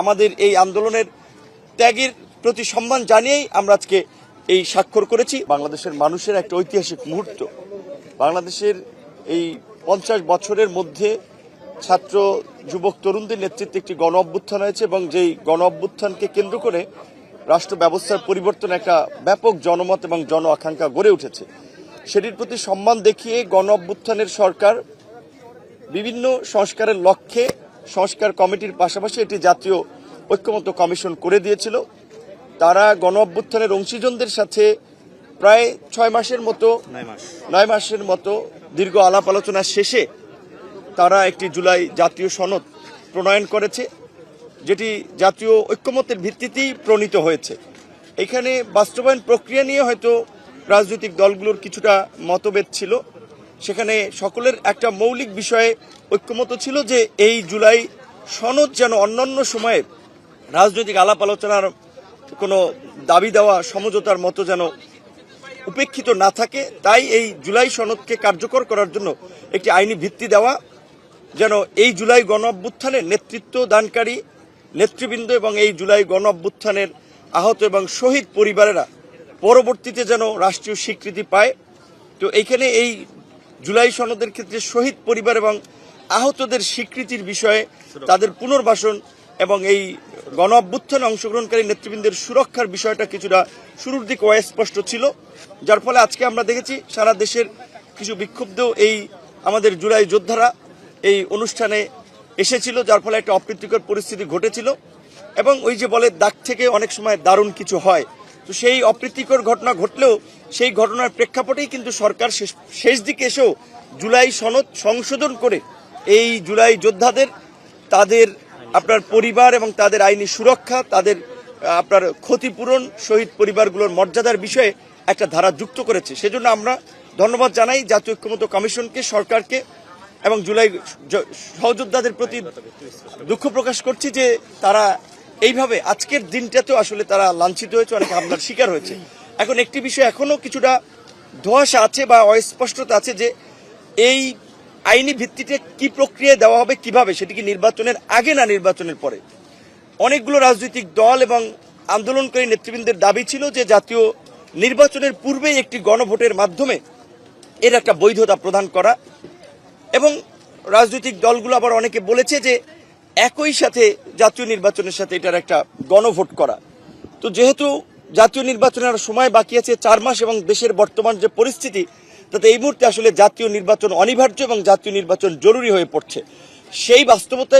আমাদের এই আন্দোলনের ত্যাগের প্রতি সম্মান জানিয়েই আমরা আজকে এই স্বাক্ষর করেছি। বাংলাদেশের মানুষের একটা ঐতিহাসিক মুহূর্ত। বাংলাদেশের এই পঞ্চাশ বছরের মধ্যে ছাত্র, যুবক, তরুণদের নেতৃত্বে একটি গণ অভ্যুত্থান হয়েছে এবং যেই গণ অভ্যুত্থানকে কেন্দ্র করে রাষ্ট্র ব্যবস্থার পরিবর্তন একটা ব্যাপক জনমত এবং জন আকাঙ্ক্ষা গড়ে উঠেছে। সেটির প্রতি সম্মান দেখিয়ে গণ অভ্যুত্থানের সরকার বিভিন্ন সংস্কারের লক্ষ্যে সংস্কার কমিটির পাশাপাশি এটি জাতীয় ঐক্যমত্য কমিশন করে দিয়েছিল। তারা গণ অভ্যুত্থানের অংশীজনদের সাথে প্রায় ছয় মাসের মতো নয় মাসের মতো দীর্ঘ আলাপ আলোচনা শেষে তারা একটি জুলাই জাতীয় সনদ প্রণয়ন করেছে যেটি জাতীয় ঐক্যমতের ভিত্তিতেই প্রণীত হয়েছে। এখানে বাস্তবায়ন প্রক্রিয়া নিয়ে হয়তো রাজনৈতিক দলগুলোর কিছুটা মতভেদ ছিল। সেখানে সকলের একটা মৌলিক বিষয়ে ঐক্যমত ছিল যে এই জুলাই সনদ যেন অন্যান্য সময়ে রাজনৈতিক আলাপ আলোচনার কোনো দাবি দেওয়া সমঝোতার মতো যেন উপেক্ষিত না থাকে, তাই এই জুলাই সনদকে কার্যকর করার জন্য একটি আইনি ভিত্তি দেওয়া, যেন এই জুলাই গণ অভ্যুত্থানের নেতৃত্ব দানকারী নেতৃবৃন্দ এবং এই জুলাই গণ অভ্যুত্থানের আহত এবং শহীদ পরিবারেরা পরবর্তীতে যেন রাষ্ট্রীয় স্বীকৃতি পায়। তো এইখানে এই জুলাই সনদের ক্ষেত্রে শহীদ পরিবার এবং আহতদের স্বীকৃতির বিষয়ে তাদের পুনর্বাসন এবং এই গণ অভ্যুত্থানে অংশগ্রহণকারী নেতৃবৃন্দের সুরক্ষার বিষয়টা কিছুটা শুরুর দিকে অস্পষ্ট ছিল। যার ফলে আজকে আমরা দেখেছি সারা দেশের কিছু বিক্ষুব্ধ এই আমাদের জুলাই যোদ্ধারা এই অনুষ্ঠানে এসেছিল, যার ফলে একটা অপ্রীতিকর পরিস্থিতি ঘটেছিল এবং ওই যে বলে, দাগ থেকে অনেক সময় দারুণ কিছু হয়। তো সেই অপ্রীতিকর ঘটনা ঘটলেও সেই ঘটনার প্রেক্ষাপটেই কিন্তু সরকার শেষ দিকে এসেও জুলাই সনদ সংশোধন করে এই জুলাই যোদ্ধাদের, তাদের আপনার পরিবার এবং তাদের আইনি সুরক্ষা, তাদের আপনার ক্ষতিপূরণ শহীদ পরিবারগুলোর মর্যাদার বিষয়ে একটা ধারা যুক্ত করেছে। সেজন্য আমরা ধন্যবাদ জানাই জাতীয় ঐক্যমত্য কমিশনকে, সরকারকে এবং জুলাই সহযোদ্ধাদের প্রতি দুঃখ প্রকাশ করছি যে তারা এইভাবে আজকের দিনটাতেও আসলে তারা লাঞ্ছিত হয়েছে, অনেক হামলার শিকার হয়েছে। এখন একটি বিষয় এখনও কিছুটা ধোঁয়াশা আছে বা অস্পষ্টতা আছে যে এই আইনি ভিত্তিতে কি প্রক্রিয়া দেওয়া হবে, কীভাবে? সেটি কি নির্বাচনের আগে না নির্বাচনের পরে? অনেকগুলো রাজনৈতিক দল এবং আন্দোলনকারী নেতৃবৃন্দের দাবি ছিল যে জাতীয় নির্বাচনের পূর্বেই একটি গণভোটের মাধ্যমে এর একটা বৈধতা প্রদান করা এবং রাজনৈতিক দলগুলো আবার অনেকে বলেছে যে একই সাথে জাতীয় নির্বাচনের সাথে এটার একটা গণভোট করা। তো যেহেতু জাতীয় নির্বাচনের সময় বাকি আছে চার মাস এবং দেশের বর্তমান যে পরিস্থিতি, তাতে এই মুহূর্তে আসলে জাতীয় নির্বাচন অনিবার্য এবং জাতীয় নির্বাচন জরুরি হয়ে পড়ছে। সেই বাস্তবতায়